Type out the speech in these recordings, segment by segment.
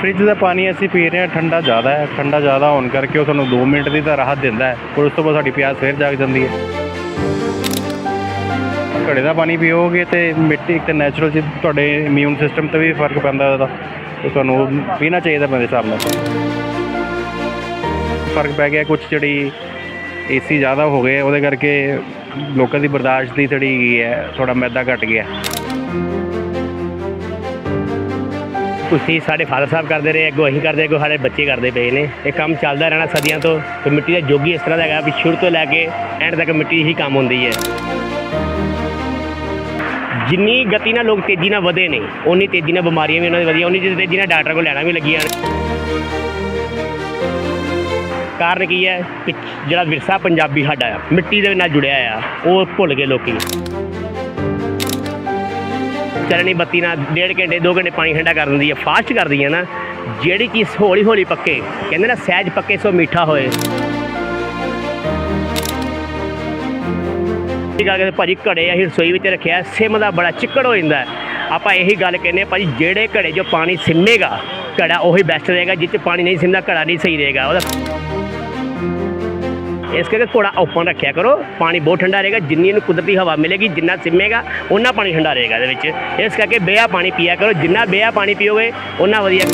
Fridge ਦਾ ਪਾਣੀ ਅਸੀਂ ਪੀ ਰਹੇ ਹਾਂ, ਠੰਡਾ ਜ਼ਿਆਦਾ ਹੈ, ਠੰਡਾ ਜ਼ਿਆਦਾ ਹੋਣ ਕਰਕੇ ਉਹ ਸਾਨੂੰ 2 ਮਿੰਟ ਦੀ ਤਾਂ ਰਾਹਤ ਦਿੰਦਾ ਹੈ ਪਰ ਉਸ ਤੋਂ ਬਾਅਦ ਸਾਡੀ ਪਿਆਸ ਫਿਰ ਜਾਗ ਜਾਂਦੀ ਹੈ। ਘੜੇ ਦਾ ਪਾਣੀ ਪੀਓਗੇ ਤੇ ਮਿੱਟੀ ਇੱਕ ਤੇ ਨੈਚੁਰਲ ਚੀਜ਼, ਤੁਹਾਡੇ ਇਮਿਊਨ ਸਿਸਟਮ ਤੇ ਵੀ ਫ਼ਰਕ ਪੈਂਦਾ ਉਹਦਾ। ਤੇ ਤੁਹਾਨੂੰ ਉਹ ਪੀਣਾ ਚਾਹੀਦਾ ਮੇਰੇ ਹਿਸਾਬ ਨਾਲ। ਫ਼ਰਕ ਪੈ ਗਿਆ ਕੁਝ ਜਿਹੜੀ ਏਸੀ ਜ਼ਿਆਦਾ ਹੋ ਗਏ, ਉਹਦੇ ਕਰਕੇ ਲੋਕਾਂ ਦੀ ਬਰਦਾਸ਼ਤ ਦੀ ਥੋੜੀ ਗਈ ਹੈ ਥੋੜਾ ਮੈਦਾ ਘਟ ਗਿਆ। ਤੁਸੀਂ ਸਾਡੇ ਫਾਦਰ ਸਾਹਿਬ ਕਰਦੇ ਰਹੇ, ਅੱਗੋਂ ਅਸੀਂ ਕਰਦੇ ਅੱਗੋਂ ਸਾਡੇ ਬੱਚੇ ਕਰਦੇ ਪਏ ਨੇ। ਇਹ ਕੰਮ ਚੱਲਦਾ ਰਹਿਣਾ ਸਦੀਆਂ ਤੋਂ। ਤੇ ਮਿੱਟੀ ਦਾ ਜੋਗੀ ਇਸ ਤਰ੍ਹਾਂ ਦਾ ਹੈਗਾ ਵੀ ਸ਼ੁਰੂ ਤੋਂ ਲੈ ਕੇ ਐਂਡ ਤੱਕ ਮਿੱਟੀ ਹੀ ਕੰਮ ਹੁੰਦੀ ਹੈ। ਜਿੰਨੀ ਗਤੀ ਨਾਲ ਲੋਕ ਤੇਜ਼ੀ ਨਾਲ ਵਧੇ ਨੇ ਉਨੀ ਤੇਜ਼ੀ ਨਾਲ ਬਿਮਾਰੀਆਂ ਵੀ ਉਹਨਾਂ ਦੀ ਵਧੀਆਂ ਉਨੀ ਜਿਹੀ ਤੇਜ਼ੀ ਨਾਲ ਡਾਕਟਰ ਕੋਲ ਲੈਣਾ ਵੀ ਲੱਗੀਆਂ ਨੇ। ਕਾਰਨ ਕੀ ਹੈ? ਕਿ ਜਿਹੜਾ ਵਿਰਸਾ ਪੰਜਾਬੀ ਸਾਡਾ ਆ, ਮਿੱਟੀ ਦੇ ਨਾਲ ਜੁੜਿਆ ਆ, ਉਹ ਭੁੱਲ ਗਏ ਲੋਕੀ। ਚਲਣੀ ਬੱਤੀ ਨਾਲ ਡੇਢ ਘੰਟੇ 2 ਘੰਟੇ ਪਾਣੀ ਠੰਡਾ ਕਰ ਦਿੰਦੀ ਹੈ ਫਾਸਟ ਕਰਦੀ ਹੈ ਨਾ। ਜਿਹੜੀ ਚੀਜ਼ ਹੌਲੀ ਹੌਲੀ ਪੱਕੇ ਕਹਿੰਦੇ ਨਾ ਸਹਿਜ ਪੱਕੇ ਸੋ ਮਿੱਠਾ ਹੋਏ। ਇਹ ਗੱਲ ਕਹਿੰਦੇ ਭਾਜੀ ਘੜੇ ਅਸੀਂ ਰਸੋਈ ਵਿੱਚ ਰੱਖਿਆ ਸਿਮ ਦਾ ਬੜਾ ਚਿੱਕੜ ਹੋ ਜਾਂਦਾ ਆਪਾਂ ਇਹੀ ਗੱਲ ਕਹਿੰਦੇ ਹਾਂ, ਭਾਜੀ ਜਿਹੜੇ ਘੜੇ 'ਚ ਪਾਣੀ ਸਿੰਮੇਗਾ ਘੜਾ ਉਹੀ ਬੈਸਟ ਰਹੇਗਾ ਜਿਸ 'ਚ ਪਾਣੀ ਨਹੀਂ ਸਿੰਮਦਾ ਘੜਾ ਨਹੀਂ ਸਹੀ ਰਹੇਗਾ। ਉਹਦਾ ਇਸ ਕਰਕੇ ਘੋੜਾ ਓਪਨ ਰੱਖਿਆ ਕਰੋ। ਪਾਣੀ ਬਹੁਤ ਠੰਡਾ ਰਹੇਗਾ, ਜਿੰਨੀ ਇਹਨੂੰ ਕੁਦਰਤੀ ਹਵਾ ਮਿਲੇਗੀ, ਜਿੰਨਾ ਸਿੰਮੇਗਾ ਉਹਨਾਂ ਪਾਣੀ ਠੰਡਾ ਰਹੇਗਾ ਇਹਦੇ ਵਿੱਚ। ਇਸ ਕਰਕੇ ਬੇਆ ਪਾਣੀ ਪੀਆ ਕਰੋ, ਜਿੰਨਾ ਬੇਆ ਪਾਣੀ ਪੀਓਗੇ ਉਹਨਾਂ ਵਧੀਆ।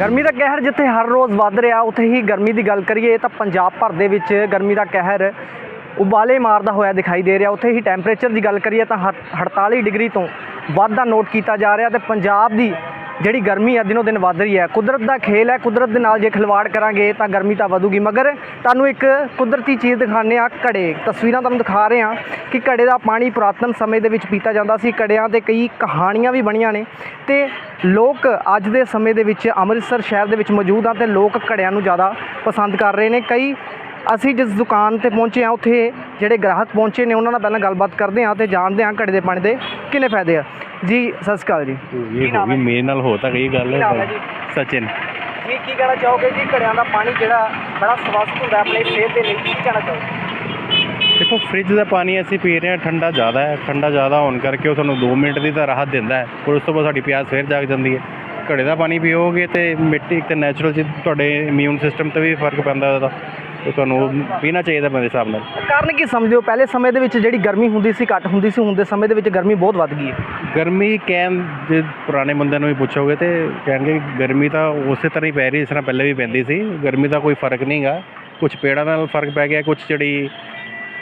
ਗਰਮੀ ਦਾ ਕਹਿਰ ਜਿੱਥੇ ਹਰ ਰੋਜ਼ ਵੱਧ ਰਿਹਾ, ਉੱਥੇ ਹੀ ਗਰਮੀ ਦੀ ਗੱਲ ਕਰੀਏ ਤਾਂ ਪੰਜਾਬ ਭਰ ਦੇ ਵਿੱਚ ਗਰਮੀ ਦਾ ਕਹਿਰ ਉਬਾਲੇ ਮਾਰਦਾ ਹੋਇਆ ਦਿਖਾਈ ਦੇ ਰਿਹਾ। ਉੱਥੇ ਹੀ ਟੈਂਪਰੇਚਰ ਦੀ ਗੱਲ ਕਰੀਏ ਤਾਂ ਹੱਟ- 48 ਡਿਗਰੀ ਤੋਂ ਵੱਧ ਦਾ ਨੋਟ ਕੀਤਾ ਜਾ ਰਿਹਾ ਤੇ ਪੰਜਾਬ ਦੀ ਜਿਹੜੀ ਗਰਮੀ ਹੈ ਦਿਨੋ ਦਿਨ ਵੱਧ ਰਹੀ ਹੈ। ਕੁਦਰਤ ਦਾ ਖੇਲ ਹੈ। ਕੁਦਰਤ ਦੇ ਨਾਲ ਜੇ ਖਿਲਵਾੜ ਕਰਾਂਗੇ ਤਾਂ ਗਰਮੀ ਤਾਂ ਵਧੂਗੀ। ਮਗਰ ਤੁਹਾਨੂੰ ਇੱਕ ਕੁਦਰਤੀ ਚੀਜ਼ ਦਿਖਾਉਂਦੇ ਆ ਘੜੇ। ਤਸਵੀਰਾਂ ਤੁਹਾਨੂੰ ਦਿਖਾ ਰਹੇ ਆ ਕਿ ਘੜੇ ਦਾ ਪਾਣੀ ਪੁਰਾਤਨ ਸਮੇਂ ਦੇ ਵਿੱਚ ਪੀਤਾ ਜਾਂਦਾ ਸੀ। ਘੜਿਆਂ ਤੇ ਕਈ ਕਹਾਣੀਆਂ ਵੀ ਬਣੀਆਂ ਨੇ ਤੇ ਲੋਕ ਅੱਜ ਦੇ ਸਮੇਂ ਦੇ ਵਿੱਚ ਅੰਮ੍ਰਿਤਸਰ ਸ਼ਹਿਰ ਦੇ ਵਿੱਚ ਮੌਜੂਦ ਆ ਤੇ ਲੋਕ ਘੜਿਆਂ ਨੂੰ ਜ਼ਿਆਦਾ ਪਸੰਦ ਕਰ ਰਹੇ ਨੇ। ਕਈ ਅਸੀਂ ਜਿਸ ਦੁਕਾਨ ਤੇ ਪਹੁੰਚੇ ਆ ਉੱਥੇ ਜਿਹੜੇ ਗ੍ਰਾਹਕ ਪਹੁੰਚੇ ਨੇ, ਉਹਨਾਂ ਨਾਲ ਪਹਿਲਾਂ ਗੱਲਬਾਤ ਕਰਦੇ ਆ ਤੇ ਜਾਣਦੇ ਆ ਘੜੇ ਦੇ ਪਾਣੀ ਦੇ ਕਿੰਨੇ ਫਾਇਦੇ ਆ। ਜੀ ਸਤਿ ਸ਼੍ਰੀ ਅਕਾਲ ਜੀ। ਇਹ ਹੋ ਗਈ ਮੇਰੇ ਨਾਲ ਹੋ ਤਾਂ ਗਈ ਗੱਲ। ਹੈ? ਸਚਿਨ। ਜੀ ਕੀ ਕਹਿਣਾ ਚਾਹੋਗੇ ਜੀ? ਘੜਿਆਂ ਦਾ ਪਾਣੀ ਜਿਹੜਾ ਬੜਾ ਸਵਸਥ ਹੁੰਦਾ ਆਪਣੇ ਸਿਹਤ ਦੇ ਲਈ ਕੀ ਕਹਿਣਾ ਚਾਹੋਗੇ? ਦੇਖੋ ਫ੍ਰਿਜ ਦਾ ਪਾਣੀ ਅਸੀਂ ਪੀ ਰਹੇ ਹਾਂ ਠੰਡਾ ਜ਼ਿਆਦਾ ਹੈ। ਠੰਡਾ ਜ਼ਿਆਦਾ ਹੋਣ ਕਰਕੇ ਉਹ ਤੁਹਾਨੂੰ 2 ਮਿੰਟ ਦੀ ਤਾਂ ਰਾਹਤ ਦਿੰਦਾ ਹੈ। ਪਰ ਉਸ ਤੋਂ ਬਾਅਦ ਸਾਡੀ ਪਿਆਸ ਫਿਰ ਜਾਗ ਜਾਂਦੀ ਹੈ। ਘੜੇ ਦਾ ਪਾਣੀ ਪੀਓਗੇ ਤੇ ਮਿੱਟੀ ਇੱਕ ਤੇ ਨੈਚੁਰਲ ਚੀਜ਼ ਤੁਹਾਡੇ ਇਮਿਊਨ ਸਿਸਟਮ ਤੇ ਵੀ ਫ਼ਰਕ ਪੈਂਦਾ ਉਹਦਾ। ਤੇ ਤੁਹਾਨੂੰ ਪੀਣਾ ਚਾਹੀਦਾ ਮੇਰੇ ਹਿਸਾਬ ਨਾਲ। ਕਾਰਨ ਕੀ ਸਮਝਦੇ ਹੋ? ਪਹਿਲੇ ਸਮੇਂ ਦੇ ਵਿੱਚ ਜਿਹੜੀ ਗਰਮੀ ਹੁੰਦੀ ਸੀ ਘੱਟ ਹੁੰਦੀ ਸੀ ਹੁਣ ਦੇ ਸਮੇਂ ਦੇ ਵਿੱਚ ਗਰਮੀ ਬਹੁਤ ਵੱਧ ਗਈ ਹੈ। ਗਰਮੀ ਕਹਿਣ ਜੇ ਪੁਰਾਣੇ ਬੰਦਿਆਂ ਨੂੰ ਵੀ ਪੁੱਛੋਗੇ ਤੇ ਕਹਿਣਗੇ ਗਰਮੀ ਤਾਂ ਉਸੇ ਤਰ੍ਹਾਂ ਹੀ ਪੈ ਰਹੀ ਜਿਸ ਤਰ੍ਹਾਂ ਪਹਿਲੇ ਵੀ ਪੈਂਦੀ ਸੀ। ਗਰਮੀ ਦਾ ਕੋਈ ਫ਼ਰਕ ਨਹੀਂਗਾ ਕੁਝ ਪੇੜਾਂ ਨਾਲ ਫ਼ਰਕ ਪੈ ਗਿਆ ਕੁਝ ਜਿਹੜੀ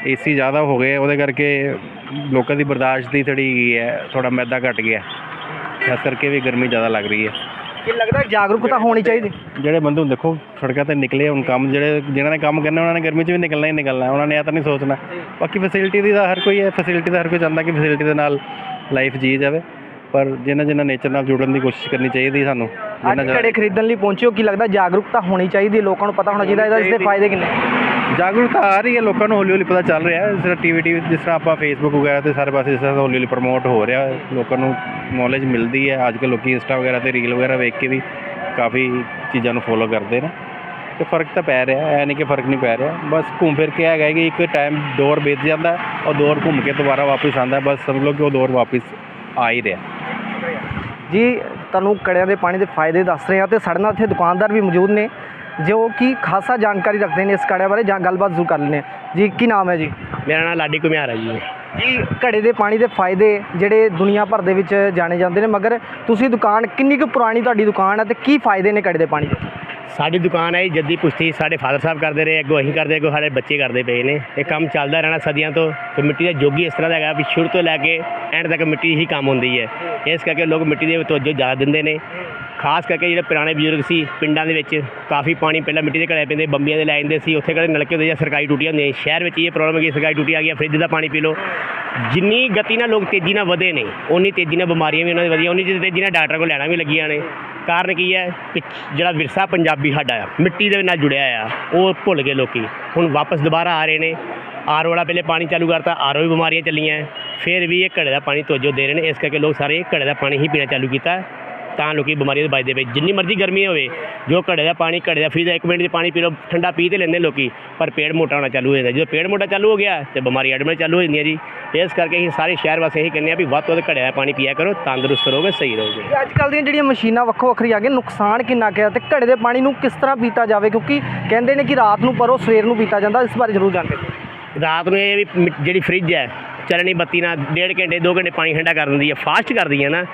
ਏਸੀ ਜ਼ਿਆਦਾ ਹੋ ਗਏ ਉਹਦੇ ਕਰਕੇ ਲੋਕਾਂ ਦੀ ਬਰਦਾਸ਼ਤ ਦੀ ਥੋੜੀ ਗਈ ਹੈ ਥੋੜਾ ਮੈਦਾ ਘਟ ਗਿਆ। ਇਸ ਕਰਕੇ ਵੀ ਗਰਮੀ ਜ਼ਿਆਦਾ ਲੱਗ ਰਹੀ ਹੈ। ਕੀ ਲੱਗਦਾ ਜਾਗਰੂਕਤਾ ਹੋਣੀ ਚਾਹੀਦੀ? ਜਿਹੜੇ ਬੰਦੇ ਹੁਣ ਦੇਖੋ ਸੜਕਾਂ ਤੇ ਨਿਕਲੇ ਹੁਣ ਕੰਮ ਜਿਹੜੇ ਜਿਨ੍ਹਾਂ ਨੇ ਕੰਮ ਕਰਨਾ ਉਹਨਾਂ ਨੇ ਗਰਮੀ 'ਚ ਵੀ ਨਿਕਲਣਾ ਹੀ ਨਿਕਲਣਾ ਉਹਨਾਂ ਨੇ ਇਹ ਤਾਂ ਨਹੀਂ ਸੋਚਣਾ। ਬਾਕੀ ਫੈਸਿਲਿਟੀ ਦੀ ਤਾਂ ਹਰ ਕੋਈ ਹੈ ਫੈਸਿਲਿਟੀ ਦਾ ਹਰ ਕੋਈ ਚਾਹੁੰਦਾ ਕਿ ਫੈਸਿਲਿਟੀ ਦੇ ਨਾਲ ਲਾਈਫ ਜੀ ਜਾਵੇ ਪਰ ਜਿਨ੍ਹਾਂ ਜਿਨ੍ਹਾਂ ਨੇਚਰ ਨਾਲ ਜੁੜਨ ਦੀ ਕੋਸ਼ਿਸ਼ ਕਰਨੀ ਚਾਹੀਦੀ ਸਾਨੂੰ ਅੱਜ ਘੜੇ ਖਰੀਦਣ ਲਈ ਪਹੁੰਚੇ ਹੋ ਕੀ ਲੱਗਦਾ ਜਾਗਰੂਕਤਾ ਹੋਣੀ ਚਾਹੀਦੀ ਹੈ ਲੋਕਾਂ ਨੂੰ ਪਤਾ ਹੋਣਾ ਚਾਹੀਦਾ ਇਹਦਾ ਇਸਦੇ ਫਾਇਦੇ ਕਿੰਨੇ? ਜਾਗਰੂਕਤਾ ਆ ਰਹੀ ਹੈ ਲੋਕਾਂ ਨੂੰ ਹੌਲੀ ਹੌਲੀ ਪਤਾ ਚੱਲ ਰਿਹਾ ਹੈ ਜਿਸ ਤਰ੍ਹਾਂ ਟੀਵੀ ਟੀਵੀ ਜਿਸ ਤਰ੍ਹਾਂ ਆਪਾਂ ਫੇਸਬੁੱਕ ਵਗੈਰਾ ਤੇ ਸਾਰੇ ਪਾਸੇ ਜਿਸ ਤਰ੍ਹਾਂ ਹੌਲੀ ਹੌਲੀ ਪ੍ਰਮੋਟ ਹੋ ਰਿਹਾ ਹੈ, ਲੋਕਾਂ ਨੂੰ ਨੌਲੇਜ ਮਿਲਦੀ ਹੈ ਅੱਜ ਕੱਲ੍ਹ ਲੋਕੀ ਇੰਸਟਾ ਵਗੈਰਾ ਤੇ ਰੀਲ ਵਗੈਰਾ ਵੇਖ ਕੇ ਵੀ ਕਾਫੀ ਚੀਜ਼ਾਂ ਨੂੰ ਫੋਲੋ ਕਰਦੇ ਨੇ। ਤੇ ਫ਼ਰਕ ਤਾਂ ਪੈ ਰਿਹਾ ਹੈ ਨਹੀਂ ਕਿ ਫ਼ਰਕ ਨਹੀਂ ਪੈ ਰਿਹਾ। ਬਸ ਘੁੰਮ ਫਿਰ ਕੇ ਹੈਗਾ ਕਿ ਇੱਕ ਟਾਈਮ ਦੌਰ ਬੀਤ ਜਾਂਦਾ ਹੈ, ਔਰ ਦੌਰ ਘੁੰਮ ਕੇ ਦੁਬਾਰਾ ਵਾਪਸ ਆਉਂਦਾ ਹੈ, ਬਸ ਸਮਝ ਲਓ ਕਿ ਉਹ ਦੌਰ ਵਾਪਸ ਆ ਹੀ ਰਿਹਾ। ਜੀ ਤੁਹਾਨੂੰ ਕੜਿਆਂ ਦੇ ਪਾਣੀ ਦੇ ਫਾਇਦੇ ਦੱਸ ਰਹੇ ਹਾਂ ਤੇ ਸਾਡੇ ਨਾਲ ਇੱਥੇ ਦੁਕਾਨਦਾਰ ਵੀ ਮੌਜੂਦ ਨੇ ਜੋ ਕਿ ਖਾਸਾ ਜਾਣਕਾਰੀ ਰੱਖਦੇ ਨੇ ਇਸ ਕੜਿਆਂ ਬਾਰੇ ਜਾਂ ਗੱਲਬਾਤ ਜ਼ਰੂਰ ਕਰ ਲੈਂਦੇ ਹਾਂ। ਜੀ ਕੀ ਨਾਮ ਹੈ ਜੀ? ਮੇਰਾ ਨਾਮ ਲਾਡੀ ਕੁਮਿਆਰ ਹੈ ਜੀ। ਜੀ ਘੜੇ ਦੇ ਪਾਣੀ ਦੇ ਫਾਇਦੇ ਜਿਹੜੇ ਦੁਨੀਆ ਭਰ ਦੇ ਵਿੱਚ ਜਾਣੇ ਜਾਂਦੇ ਨੇ ਮਗਰ ਤੁਸੀਂ ਦੁਕਾਨ ਕਿੰਨੀ ਕੁ ਪੁਰਾਣੀ ਤੁਹਾਡੀ ਦੁਕਾਨ ਹੈ ਤੇ ਕੀ ਫਾਇਦੇ ਨੇ ਘੜੇ ਦੇ ਪਾਣੀ ਦੇ? ਸਾਡੀ ਦੁਕਾਨ ਹੈ ਜੀ, ਜੱਦੀ ਪੁਸ਼ਤੀ ਸਾਡੇ ਫਾਦਰ ਸਾਹਿਬ ਕਰਦੇ ਰਹੇ ਅੱਗੋਂ ਅਸੀਂ ਕਰਦੇ ਅੱਗੋਂ ਸਾਡੇ ਬੱਚੇ ਕਰਦੇ ਪਏ ਨੇ। ਇਹ ਕੰਮ ਚੱਲਦਾ ਰਹਿਣਾ ਸਦੀਆਂ ਤੋਂ ਤੇ ਮਿੱਟੀ ਦਾ ਜੋਗੀ ਇਸ ਤਰ੍ਹਾਂ ਦਾ ਹੈਗਾ ਵੀ ਸ਼ੁਰੂ ਤੋਂ ਲੈ ਕੇ ਐਂਡ ਤੱਕ ਮਿੱਟੀ ਹੀ ਕੰਮ ਹੁੰਦੀ ਹੈ। ਇਸ ਕਰਕੇ ਲੋਕ ਮਿੱਟੀ ਦੇ ਤਵੱਜੋ ਜ਼ਿਆਦਾ ਦਿੰਦੇ ਨੇ। ਖਾਸ ਕਰਕੇ ਜਿਹੜੇ ਪੁਰਾਣੇ ਬਜ਼ੁਰਗ ਸੀ ਪਿੰਡਾਂ ਦੇ ਵਿੱਚ ਕਾਫੀ ਪਾਣੀ ਪਹਿਲਾਂ ਮਿੱਟੀ ਦੇ ਘੜੇ ਪੈਂਦੇ ਬੰਬੀਆਂ ਦੇ ਲੈ ਜਾਂਦੇ ਸੀ ਉੱਥੇ ਕਿਹੜੇ ਨਲਕੇ ਹੁੰਦੇ ਜਾਂ ਸਰਕਾਰੀ ਟੂਟੀਆਂ ਹੁੰਦੀਆਂ ਸੀ। ਸ਼ਹਿਰ ਵਿੱਚ ਇਹ ਪ੍ਰੋਬਲਮ ਹੈ ਕਿ ਸਰਕਾਰੀ ਟੂਟੀ ਆ ਗਈ ਹੈ, ਫ੍ਰਿਜ ਦਾ ਪਾਣੀ ਪੀ ਲਓ। ਜਿੰਨੀ ਗਤੀ ਨਾਲ ਲੋਕ ਤੇਜ਼ੀ ਨਾਲ ਵਧੇ ਨੇ ਉਨੀ ਤੇਜ਼ੀ ਨਾਲ ਬਿਮਾਰੀਆਂ ਵੀ ਉਹਨਾਂ ਦੇ ਵਧੀਆਂ ਉਨੀ ਤੇਜ਼ੀ ਨਾਲ ਡਾਕਟਰ ਕੋਲ ਲੈਣਾ ਵੀ ਲੱਗੀਆਂ ਨੇ। ਕਾਰਨ ਕੀ ਹੈ? ਕਿ ਜਿਹੜਾ ਵਿਰਸਾ ਪੰਜਾਬੀ ਸਾਡਾ ਆ ਮਿੱਟੀ ਦੇ ਨਾਲ ਜੁੜਿਆ ਆ ਉਹ ਭੁੱਲ ਗਏ ਲੋਕੀ। ਹੁਣ ਵਾਪਸ ਦੁਬਾਰਾ ਆ ਰਹੇ ਨੇ। ਆਰ ਵਾਲਾ ਪਹਿਲੇ ਪਾਣੀ ਚਾਲੂ ਕਰਤਾ ਆਰੋ ਵੀ ਬਿਮਾਰੀਆਂ ਚੱਲੀਆਂ। ਫਿਰ ਵੀ ਇਹ ਘੜੇ ਦਾ ਪਾਣੀ ਤੋਜੋ ਦੇ ਰਹੇ ਨੇ ਇਸ ਕਰਕੇ ਲੋਕ ਸਾਰੇ ਘੜੇ ਦਾ ਪਾਣੀ ਹੀ ਪੀਣਾ ਚਾਲੂ ਕੀਤਾ। ਤਾਂ ਲੋਕੀ ਬਿਮਾਰੀਆਂ ਤੋਂ ਬਚਦੇ ਪਏ। ਜਿੰਨੀ ਮਰਜ਼ੀ ਗਰਮੀ ਹੋਵੇ ਜੋ ਘੜੇ ਦਾ ਪਾਣੀ ਘੜੇ ਦਾ ਫੀਦਾ ਇੱਕ ਮਿੰਟ 'ਚ ਪਾਣੀ ਪੀ ਲਓ ਠੰਡਾ ਪੀ ਤੇ ਲੈਂਦੇ ਲੋਕੀ। ਪਰ ਪੇੜ ਮੋਟਾ ਹੋਣਾ ਚਾਲੂ ਹੋ ਜਾਂਦਾ। ਜਦੋਂ ਪੇੜ ਮੋਟਾ ਚਾਲੂ ਹੋ ਗਿਆ ਤੇ ਬਿਮਾਰੀ ਆਟੋਮੈਟਿਕ ਚਾਲੂ ਹੋ ਜਾਂਦੀਆਂ ਜੀ। ਇਸ ਕਰਕੇ ਅਸੀਂ ਸਾਰੇ ਸ਼ਹਿਰ ਵਾਸੀ ਇਹੀ ਕਹਿੰਦੇ ਆ ਵੀ ਵੱਧ ਤੋਂ ਵੱਧ ਘੜੇ ਦਾ ਪਾਣੀ ਪੀਆ ਕਰੋ ਤੰਦਰੁਸਤ ਰਹੋਗੇ ਸਹੀ ਰਹੋਗੇ। ਅੱਜ ਕੱਲ੍ਹ ਦੀਆਂ ਜਿਹੜੀਆਂ ਮਸ਼ੀਨਾਂ ਵੱਖੋ ਵੱਖਰੀ ਆ ਗਈਆਂ ਨੁਕਸਾਨ ਕਿੰਨਾ ਕੁ ਹੈ ਤੇ ਘੜੇ ਦੇ ਪਾਣੀ ਨੂੰ ਕਿਸ ਤਰ੍ਹਾਂ ਪੀਤਾ ਜਾਵੇ? ਕਿਉਂਕਿ ਕਹਿੰਦੇ ਨੇ ਕਿ ਰਾਤ ਨੂੰ ਪਰੋ ਸਵੇਰ ਨੂੰ ਪੀਤਾ ਜਾਂਦਾ ਇਸ ਬਾਰੇ ਜ਼ਰੂਰ ਜਾਣਦੇ ਰਾਤ ਨੂੰ ਇਹ ਵੀ ਜਿਹੜੀ ਫ੍ਰਿਜ ਹੈ ਚਲਣੀ ਬੱਤੀ ਨਾਲ ਡੇਢ ਘੰਟੇ 2 ਘੰਟੇ ਪਾਣੀ ਠੰਡਾ ਕਰ ਦਿੰਦੀ ਹੈ ਫਾਸਟ ਕਰਦੀ ਹੈ ਨਾ।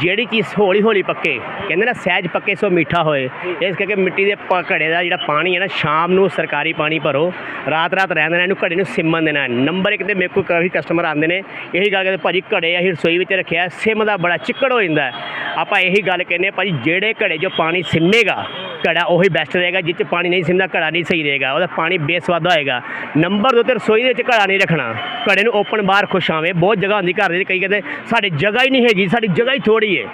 ਜਿਹੜੀ ਚੀਜ਼ ਹੌਲੀ ਹੌਲੀ ਪੱਕੇ ਕਹਿੰਦੇ ਨਾ ਸਹਿਜ ਪੱਕੇ ਸੋ ਮਿੱਠਾ ਹੋਏ। ਇਸ ਕਰਕੇ ਮਿੱਟੀ ਦੇ ਪ- ਘੜੇ ਦਾ ਜਿਹੜਾ ਪਾਣੀ ਹੈ ਨਾ ਸ਼ਾਮ ਨੂੰ ਸਰਕਾਰੀ ਪਾਣੀ ਭਰੋ ਰਾਤ ਰਾਤ ਰਹਿਣ ਦੇਣਾ ਇਹਨੂੰ ਘੜੇ ਨੂੰ ਸਿਮਣ ਦੇਣਾ। ਨੰਬਰ ਇੱਕ ਤੇ ਮੇਰੇ ਕੋਲ ਕਾਫੀ ਕਸਟਮਰ ਆਉਂਦੇ ਨੇ ਇਹੀ ਗੱਲ ਕਹਿੰਦੇ ਭਾਜੀ ਘੜੇ ਅਸੀਂ ਰਸੋਈ ਵਿੱਚ ਰੱਖਿਆ ਸਿਮ ਦਾ ਬੜਾ ਚਿੱਕੜ ਹੋ ਜਾਂਦਾ ਆਪਾਂ ਇਹੀ ਗੱਲ ਕਹਿੰਦੇ ਹਾਂ, ਭਾਜੀ ਜਿਹੜੇ ਘੜੇ ਜੋ ਪਾਣੀ ਸਿਮੇਗਾ ਘੜਾ ਉਹੀ ਬੈਸਟ ਰਹੇਗਾ, ਜਿਹ 'ਚ ਪਾਣੀ ਨਹੀਂ ਸਿਮਦਾ ਘੜਾ ਨਹੀਂ ਸਹੀ ਰਹੇਗਾ। ਉਹਦਾ ਪਾਣੀ ਬੇਸਵਾਦ ਹੋਏਗਾ। ਨੰਬਰ ਦੋ ਤੇ ਰਸੋਈ ਦੇ ਵਿੱਚ ਘੜਾ ਨਹੀਂ ਰੱਖਣਾ। ਘੜੇ ਨੂੰ ਓਪਨ ਬਾਹਰ ਖੁਸ਼ ਆਵੇ। ਬਹੁਤ ਜਗ੍ਹਾ ਹੁੰਦੀ ਘਰ ਦੇ ਕਈ ਕਹਿੰਦੇ, ਸਾਡੀ ਜਗ੍ਹਾ ਹੀ ਨਹੀਂ ਹੈਗੀ, ਸਾਡੀ ਜਗ੍ਹਾ ਹੀ ਥੋੜੀ ਹੈ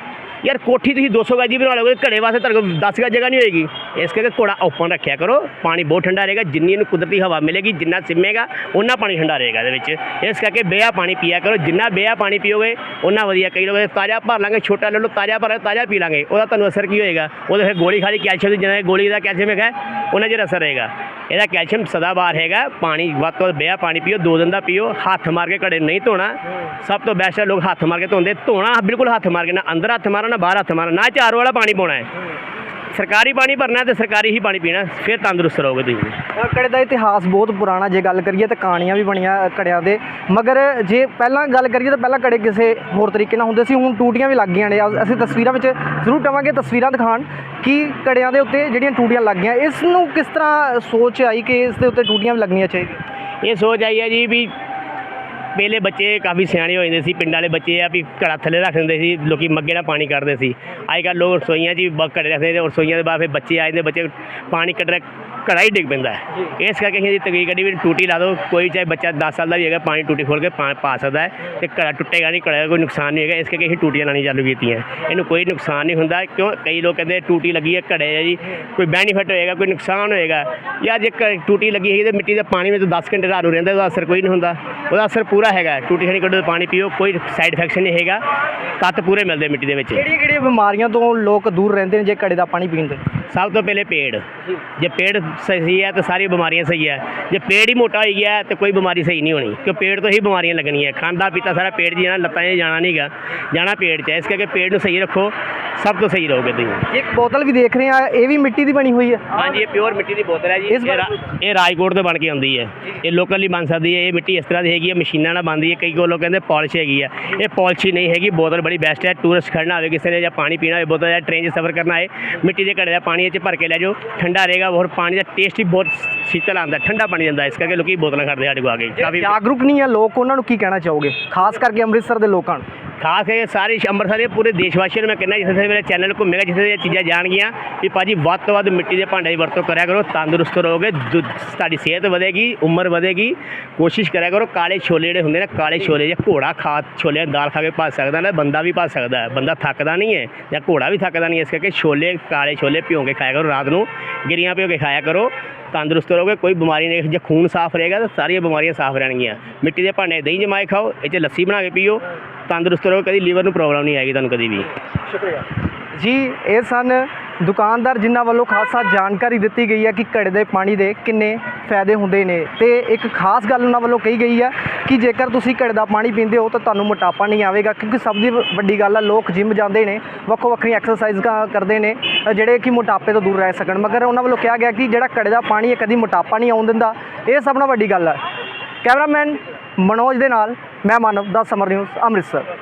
ਯਾਰ ਕੋਠੀ ਤੁਸੀਂ 200 ਗਜ ਦੀ ਬਣਾ ਲਓਗੇ, ਘੜੇ ਵਾਸਤੇ ਤੁਹਾਡੇ ਕੋਲ 10 ਗਜ ਜਗ੍ਹਾ ਨਹੀਂ ਹੋਏਗੀ। ਇਸ ਕਰਕੇ ਘੋੜਾ ਓਪਨ ਰੱਖਿਆ ਕਰੋ, ਪਾਣੀ ਬਹੁਤ ਠੰਡਾ ਰਹੇਗਾ, ਜਿੰਨੀ ਇਹਨੂੰ ਕੁਦਰਤੀ ਹਵਾ ਮਿਲੇਗੀ, ਜਿੰਨਾ ਸਿਮੇਗਾ ਉਹਨਾਂ ਪਾਣੀ ਠੰਡਾ ਰਹੇਗਾ ਇਹਦੇ ਵਿੱਚ। ਇਸ ਕਰਕੇ ਬੇਆ ਪਾਣੀ ਪੀਆ ਕਰੋ, ਜਿੰਨਾ ਬੇਆ ਪਾਣੀ ਪੀਓਗੇ ਉਹਨਾਂ ਵਧੀਆ, ਕਈ ਲੋਕ ਤਾਜ਼ਾ ਭਰ ਲਾਂਗੇ, ਛੋਟਾ ਲੈ ਲਓ, ਤਾਜ਼ਾ ਭਰ ਤਾਜ਼ਾ ਪੀ ਲਾਂਗੇ, ਉਹਦਾ ਤੁਹਾਨੂੰ ਅਸਰ ਕੀ ਹੋਏਗਾ? ਉਹਦੇ ਫਿਰ ਗੋਲੀ ਖਾਲੀ ਕੈਲਸ਼ੀਅਮ ਦੀ ਜਿੰਨਾ ਗੋਲੀ ਦਾ ਕੈਲਸ਼ੀਅਮ ਹੈਗਾ, ਉਹਨਾਂ ਜਿਹੜਾ ਅਸਰ ਰਹੇਗਾ। ਇਹਦਾ ਕੈਲਸ਼ੀਅਮ ਸਦਾ ਬਾਹਰ ਹੈਗਾ, ਪਾਣੀ ਵੱਧ ਤੋਂ ਵੱਧ ਬੇਆ ਪਾਣੀ ਪੀਓ, ਦੋ ਦਿਨ ਦਾ ਪੀਓ, ਹੱਥ ਮਾਰ ਕੇ ਘੜੇ ਨੂੰ ਨਹੀਂ ਧੋਣਾ। ਸਭ ਤੋਂ ਬੈਸਟ ਹੈ ਲੋਕ ਹੱਥ ਮਾਰ ਕੇ ਧੋਂਦੇ, ਧੋਣਾ ਬਿਲਕੁਲ ਹੱਥ ਮਾਰ ਕੇ ਨਾ, ਅੰਦਰ ਹੱਥ ਮਾਰਨ ਨਾ ਬਾਹਰ ਹੱਥ ਮਾਰਨਾ ਨਾ ਚਾਰ ਵਾਲਾ ਪਾਣੀ ਪਾਉਣਾ ਹੈ। ਸਰਕਾਰੀ ਪਾਣੀ ਭਰਨਾ ਤੇ ਸਰਕਾਰੀ ਹੀ ਪਾਣੀ ਪੀਣਾ ਫਿਰ ਤੰਦਰੁਸਤ ਰਹੋਗੇ ਤੁਸੀਂ। ਘੜੇ ਦਾ ਇਤਿਹਾਸ ਬਹੁਤ ਪੁਰਾਣਾ ਜੇ ਗੱਲ ਕਰੀਏ ਤਾਂ ਕਹਾਣੀਆਂ ਵੀ ਬਣੀਆਂ ਅ, ਘੜਿਆਂ ਦੇ। ਮਗਰ ਜੇ ਪਹਿਲਾਂ ਗੱਲ ਕਰੀਏ ਤਾਂ ਪਹਿਲਾਂ ਘੜੇ ਕਿਸੇ ਹੋਰ ਤਰੀਕੇ ਨਾਲ ਹੁੰਦੇ ਸੀ ਹੁਣ ਟੂਟੀਆਂ ਵੀ ਲੱਗ ਗਈਆਂ ਨੇ। ਅਸੀਂ ਤਸਵੀਰਾਂ ਵਿੱਚ ਜ਼ਰੂਰ ਟਵਾਂਗੇ ਤਸਵੀਰਾਂ ਦਿਖਾਣ ਕਿ ਘੜਿਆਂ ਦੇ ਉੱਤੇ ਜਿਹੜੀਆਂ ਟੂਟੀਆਂ ਲੱਗ ਗਈਆਂ ਇਸ ਨੂੰ ਕਿਸ ਤਰ੍ਹਾਂ ਸੋਚ ਆਈ ਕਿ ਇਸ ਦੇ ਉੱਤੇ ਟੂਟੀਆਂ ਵੀ ਲੱਗਣੀਆਂ ਚਾਹੀਦੀਆਂ? ਇਹ ਸੋਚ ਆਈ ਹੈ ਜੀ ਵੀ ਪਹਿਲੇ ਬੱਚੇ ਕਾਫੀ ਸਿਆਣੇ ਹੋ ਜਾਂਦੇ ਸੀ ਪਿੰਡ ਵਾਲੇ ਬੱਚੇ ਆ ਵੀ ਘੜਾ ਥੱਲੇ ਰੱਖ ਦਿੰਦੇ ਸੀ ਲੋਕੀ ਮੱਗੇ ਨਾਲ ਪਾਣੀ ਕੱਢਦੇ ਸੀ। ਅੱਜ ਕੱਲ੍ਹ ਲੋਕ ਰਸੋਈਆਂ 'ਚ ਵੀ ਬ- ਘੜੇ ਰੱਖਦੇ ਨੇ ਔਰ ਰਸੋਈਆਂ ਦੇ ਬਾਅਦ ਫਿਰ ਬੱਚੇ ਆ ਜਾਂਦੇ ਬੱਚੇ ਪਾਣੀ ਕੱਢ ਰਹੇ ਘੜਾ ਹੀ ਡਿੱਗ ਪੈਂਦਾ ਹੈ। ਇਸ ਕਰਕੇ ਅਸੀਂ ਤਕਰੀਰ ਕੱਢੀ ਵੀ ਟੂਟੀ ਲਾ ਦਿਓ ਕੋਈ ਚਾਹੇ ਬੱਚਾ 10 ਸਾਲ ਦਾ ਵੀ ਹੈਗਾ ਪਾਣੀ ਟੂਟੀ ਖੋਲ ਕੇ ਪਾ ਪਾ ਸਕਦਾ ਹੈ ਤੇ ਘੜਾ ਟੁੱਟੇਗਾ ਨਹੀਂ ਘੜਾ ਦਾ ਕੋਈ ਨੁਕਸਾਨ ਨਹੀਂ ਹੈਗਾ ਇਸ ਕਰਕੇ ਅਸੀਂ ਟੂਟੀਆਂ ਲਾਣੀ ਚਾਲੂ ਕੀਤੀਆਂ ਇਹਨੂੰ ਕੋਈ ਨੁਕਸਾਨ ਨਹੀਂ ਹੁੰਦਾ ਕਿਉਂ? ਕਈ ਲੋਕ ਕਹਿੰਦੇ ਟੂਟੀ ਲੱਗੀ ਹੈ ਘੜੇ ਹੈ ਜੀ ਕੋਈ ਬੈਨੀਫਿਟ ਹੋਏਗਾ ਕੋਈ ਨੁਕਸਾਨ ਹੋਏਗਾ। ਯਾਰ ਜੇ ਘ- ਟੂਟੀ ਲੱਗੀ ਹੈਗੀ ਤੇ ਮਿੱਟੀ ਦੇ ਪਾਣੀ ਵਿੱਚ 10 ਘੰਟੇ ਰਾਤ ਨੂੰ ਰਹਿੰਦਾ ਉਹਦਾ ਅਸਰ ਕੋਈ ਨਹੀਂ ਹੁੰਦਾ। ਉਹਦਾ ਅਸਰ ਪੂਰਾ ਪੂਰਾ ਹੈਗਾ। ਟੂਟੀ ਖਣੀ ਕੱਢੋ ਤੇ ਪਾਣੀ ਪੀਓ, ਕੋਈ ਸਾਈਡ ਇਫੈਕਟ ਨਹੀਂ ਹੈਗਾ। ਤੱਤ ਪੂਰੇ ਮਿਲਦੇ ਮਿੱਟੀ ਦੇ ਵਿੱਚ। ਕਿਹੜੀਆਂ ਕਿਹੜੀਆਂ ਬਿਮਾਰੀਆਂ ਤੋਂ ਲੋਕ ਦੂਰ ਰਹਿੰਦੇ ਨੇ ਜੇ ਘੜੇ ਦਾ ਪਾਣੀ ਪੀਂਦੇ ਸਭ ਤੋਂ ਪਹਿਲੇ ਪੇੜ। ਜੇ। ਪੇੜ ਸਹੀ ਹੈ ਤਾਂ ਸਾਰੀ ਬਿਮਾਰੀਆਂ ਸਹੀ ਹੈ। ਜੇ ਪੇੜ ਹੀ ਮੋਟਾ ਹੋਈ ਗਿਆ ਤਾਂ ਕੋਈ ਬਿਮਾਰੀ ਸਹੀ ਨਹੀਂ ਹੋਣੀ ਕਿਉਂ ਪੇੜ ਤੋਂ ਹੀ ਬਿਮਾਰੀਆਂ ਲੱਗਣੀਆਂ। ਖਾਂਦਾ ਪੀਤਾ ਸਾਰਾ ਪੇੜ ਜੀ ਨਾਲ ਲੱਤਾਂ 'ਚ ਜਾਣਾ ਨਹੀਂਗਾ ਜਾਣਾ ਪੇੜ 'ਚ। ਹੈ। ਇਸ ਕਰਕੇ ਪੇੜ ਨੂੰ ਸਹੀ ਰੱਖੋ। ਸਭ ਤੋਂ ਸਹੀ ਰਹੋਗੇ ਤੁਸੀਂ। ਇੱਕ ਬੋਤਲ ਵੀ ਦੇਖ ਰਹੇ ਆ ਇਹ ਵੀ ਮਿੱਟੀ ਦੀ ਬਣੀ ਹੋਈ ਹੈ। ਹਾਂਜੀ ਇਹ ਪਿਓਰ ਮਿੱਟੀ ਦੀ ਬੋਤਲ ਹੈ ਜੀ। ਇਹ ਰਾਜਕੋਟ ਤੋਂ ਬਣ ਕੇ ਆਉਂਦੀ ਹੈ। ਇਹ ਲੋਕਲੀ ਬਣ ਸਕਦੀ। ਹੈ ਇਹ ਮਿੱਟੀ ਇਸ ਤਰ੍ਹਾਂ ਦੀ ਹੈਗੀ ਹੈ ਮਸ਼ੀਨਾਂ ਨਾਲ ਬਣਦੀ ਹੈ। ਕਈ ਕੋ ਲੋਕ ਕਹਿੰਦੇ ਪਾਲਿਸ਼ ਹੈਗੀ ਹੈ। ਇਹ ਪਾਲਿਸ਼ ਨਹੀਂ ਹੈਗੀ। ਬੋਤਲ ਬੜੀ ਬੈਸਟ ਹੈ। ਟੂਰਿਸਟ ਖੜਨਾ ਹੋਵੇ ਕਿਸੇ ਨੇ ਜਾਂ ਪਾਣੀ ਪੀਣਾ ਹੋਵੇ ਬੋਤਲ ਜਾਂ ਟ੍ਰੇਨ 'ਚ ਸਫ਼ਰ ਕਰਨਾ ਹੈ ਮਿੱਟੀ ਦੇ ਘੜੇ ਦਾ ਪਾਣੀ ਇਹ 'ਚ ਭਰ ਕੇ ਲੈ ਜਾਓ ਠੰਡਾ ਰਹੇਗਾ ਔਰ ਪਾਣੀ ਦਾ ਟੇਸਟ ਵੀ ਬਹੁਤ ਸ਼ੀਤਲ ਆਉਂਦਾ ਠੰਡਾ ਪਾਣੀ ਜਾਂਦਾ ਇਸ ਕਰਕੇ ਲੋਕੀ ਬੋਤਲਾਂ ਖੜਦੇ ਸਾਡੇ ਕੋਲ ਆ ਕਾਫੀ ਜਾਗਰੂਕ ਨਹੀਂ ਹੈ ਲੋਕ ਉਹਨਾਂ ਨੂੰ ਕੀ ਕਹਿਣਾ ਚਾਹੋਗੇ? ਖਾਸ ਕਰਕੇ ਅੰਮ੍ਰਿਤਸਰ ਦੇ ਲੋਕਾਂ ਨੂੰ। ਖਾਸ ਕਰਕੇ ਸਾਰੇ ਅੰਮ੍ਰਿਤਸਰ ਦੇ ਪੂਰੇ ਦੇਸ਼ ਵਾਸੀਆਂ ਨੂੰ ਮੈਂ ਕਹਿੰਦਾ ਜਿੱਥੇ ਮੇਰੇ ਚੈਨਲ ਘੁੰਮੇਗਾ, ਜਿੱਥੇ ਇਹ ਚੀਜ਼ਾਂ ਜਾਣਗੀਆਂ, ਵੀ ਭਾਜੀ ਵੱਧ ਤੋਂ ਵੱਧ ਮਿੱਟੀ ਦੇ ਭਾਂਡੇ ਦੀ ਵਰਤੋਂ ਕਰਿਆ ਕਰੋ, ਤੰਦਰੁਸਤ ਰਹੋਗੇ, ਦੁ- ਤੁਹਾਡੀ ਸਿਹਤ ਵਧੇਗੀ, ਉਮਰ ਵਧੇਗੀ, ਕੋਸ਼ਿਸ਼ ਕਰਿਆ ਕਰੋ, ਕਾਲੇ ਛੋਲੇ ਜਿਹੜੇ ਹੁੰਦੇ ਨੇ, ਕਾਲੇ ਛੋਲੇ ਜਾਂ ਘੋੜਾ ਖਾ ਛੋਲੇ ਦਾਲ ਖਾ ਕੇ ਭੱਜ ਸਕਦਾ ਨਾ, ਬੰਦਾ ਵੀ ਭੱਜ ਸਕਦਾ ਬੰਦਾ ਥੱਕਦਾ ਨਹੀਂ ਹੈ, ਜਾਂ ਘੋੜਾ ਵੀ ਥੱਕਦਾ ਨਹੀਂ, ਇਸ ਕਰਕੇ ਛੋਲੇ, ਕਾਲੇ ਛੋਲੇ ਭਿਉਂ ਕੇ ਖਾਇਆ ਕਰੋ ਰਾਤ ਨੂੰ, ਗਿਰੀਆਂ ਭਿਉਂ ਕੇ ਖਾਇਆ ਕਰੋ ਤੰਦਰੁਸਤ ਰਹੋਗੇ, ਕੋਈ ਬਿਮਾਰੀ ਨਹੀਂ, ਜੇ ਖੂਨ ਸਾਫ਼ ਰਹੇਗਾ ਤਾਂ ਸਾਰੀਆਂ ਬਿਮਾਰੀਆਂ ਸਾਫ਼ ਰਹਿਣਗੀਆਂ। ਮਿੱਟੀ ਦੇ ਭਾਂਡੇ ਦਹੀਂ ਜਮਾਏ ਖਾਓ, ਇਹ 'ਚ ਲੱਸੀ ਬਣਾ ਕੇ ਪੀਓ, ਤੰਦਰੁਸਤ ਰਹੋ, ਕਦੀ ਲੀਵਰ ਨੂੰ ਪ੍ਰੋਬਲਮ ਨਹੀਂ ਆਏਗੀ ਤੁਹਾਨੂੰ ਕਦੀ ਵੀ। ਸ਼ੁਕਰੀਆ। ਜੀ, ਇਹ ਸਨ ਦੁਕਾਨਦਾਰ ਜਿਨ੍ਹਾਂ ਵੱਲੋਂ ਖਾਸਾ ਜਾਣਕਾਰੀ ਦਿੱਤੀ ਗਈ ਹੈ ਕਿ ਘੜੇ ਦੇ ਪਾਣੀ ਦੇ ਕਿੰਨੇ ਫਾਇਦੇ ਹੁੰਦੇ ਨੇ ਤੇ ਇੱਕ ਖਾਸ ਗੱਲ ਉਹਨਾਂ ਵੱਲੋਂ ਕਹੀ ਗਈ ਹੈ ਕਿ ਜੇਕਰ ਤੁਸੀਂ ਘੜੇ ਦਾ ਪਾਣੀ ਪੀਂਦੇ ਹੋ ਤਾਂ ਤੁਹਾਨੂੰ ਮੋਟਾਪਾ ਨਹੀਂ ਆਵੇਗਾ, ਕਿਉਂਕਿ ਸਭ ਦੀ ਵੱਡੀ ਗੱਲ ਹੈ ਲੋਕ ਜਿਮ ਜਾਂਦੇ ਨੇ, ਵੱਖੋ ਵੱਖਰੀਆਂ ਐਕਸਰਸਾਈਜ਼ਾਂ ਕਰਦੇ ਨੇ, ਜਿਹੜੇ ਕਿ ਮੋਟਾਪੇ ਤੋਂ ਦੂਰ ਰਹਿ ਸਕਣ। ਮਗਰ ਉਹਨਾਂ ਵੱਲੋਂ ਕਿਹਾ ਗਿਆ ਕਿ ਜਿਹੜਾ ਘੜੇ ਦਾ ਪਾਣੀ ਹੈ, ਕਦੀ ਮੋਟਾਪਾ ਨਹੀਂ ਆਉਣ ਦਿੰਦਾ। ਇਹ ਸਭ ਨਾਲ ਵੱਡੀ ਗੱਲ ਹੈ ਕੈਮਰਾਮੈਨ ਮਨੋਜ ਦੇ ਨਾਲ, ਮੈਂ ਮਾਨਵ, ਦਾ ਸਮਰ ਨਿਊਜ਼, ਅੰਮ੍ਰਿਤਸਰ।